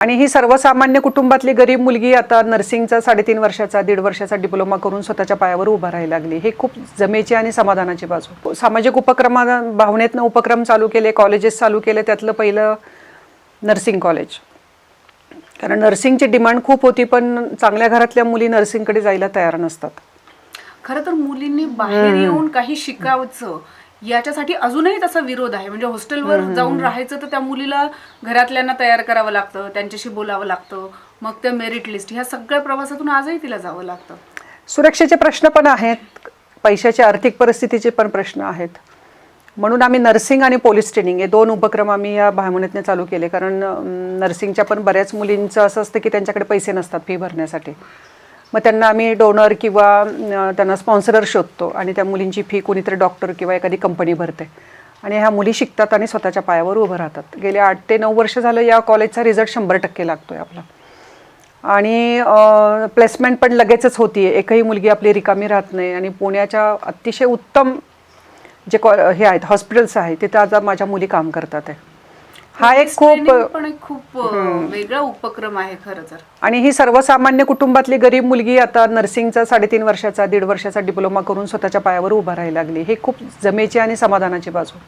आणि ही सर्वसामान्य कुटुंबातली गरीब मुलगी आता नर्सिंगचा साडेतीन वर्षाचा दीड वर्षाचा डिप्लोमा करून स्वतःच्या पायावर उभा राहायला लागली. हे खूप जमेची आणि समाधानाची बाजू. सामाजिक उपक्रमा भावनेतनं उपक्रम चालू केले कॉलेजेस चालू केले त्यातलं पहिलं नर्सिंग कॉलेज कारण नर्सिंगची डिमांड खूप होती पण चांगल्या घरातल्या मुली नर्सिंगकडे जायला तयार नसतात. खरं तर मुलींनी बाहेर येऊन काही शिकावचं याच्यासाठी अजूनही तसा विरोध आहे. म्हणजे हॉस्टेलवर जाऊन राहायचं तर त्या मुलीला घरातल्यांना तयार करावं लागतं त्यांच्याशी बोलावं लागतं मग त्या मेरिट लिस्ट ह्या सगळ्या प्रवासातून आजही तिला जावं लागतं. सुरक्षेचे प्रश्न पण आहेत पैशाच्या आर्थिक परिस्थितीचे पण प्रश्न आहेत. म्हणून आम्ही नर्सिंग आणि पोलीस ट्रेनिंग हे दोन उपक्रम आम्ही या भावनेतने चालू केले. कारण नर्सिंगच्या पण बऱ्याच मुलींचं असं असतं की त्यांच्याकडे पैसे नसतात फी भरण्यासाठी. मग त्यांना आम्ही डोनर किंवा त्यांना स्पॉन्सरर शोधतो आणि त्या मुलींची फी कोणीतरी डॉक्टर किंवा एखादी कंपनी भरते. आणि ह्या मुली शिकतात आणि स्वतःच्या पायावर उभं राहतात. गेले आठ ते नऊ वर्ष झालं या कॉलेजचा रिझल्ट शंभर टक्के लागतो आहे आपला. आणि प्लेसमेंट पण लगेचच होती आहे एकही मुलगी आपली रिकामी राहत नाही आणि पुण्याच्या अतिशय उत्तम जे कॉ हे आहेत हॉस्पिटल्स आहेत तिथं आता माझ्या मुली काम करतात आहे. हा एक खूप training पण एक खूप वेगळा उपक्रम आहे खरं तर. आणि ही सर्वसामान्य कुटुंबातली गरीब मुलगी आता नर्सिंगचा साडेतीन वर्षाचा दीड वर्षाचा डिप्लोमा करून स्वतःच्या पायावर उभा राहायला लागली. हे खूप जमेची आणि समाधानाची बाजू.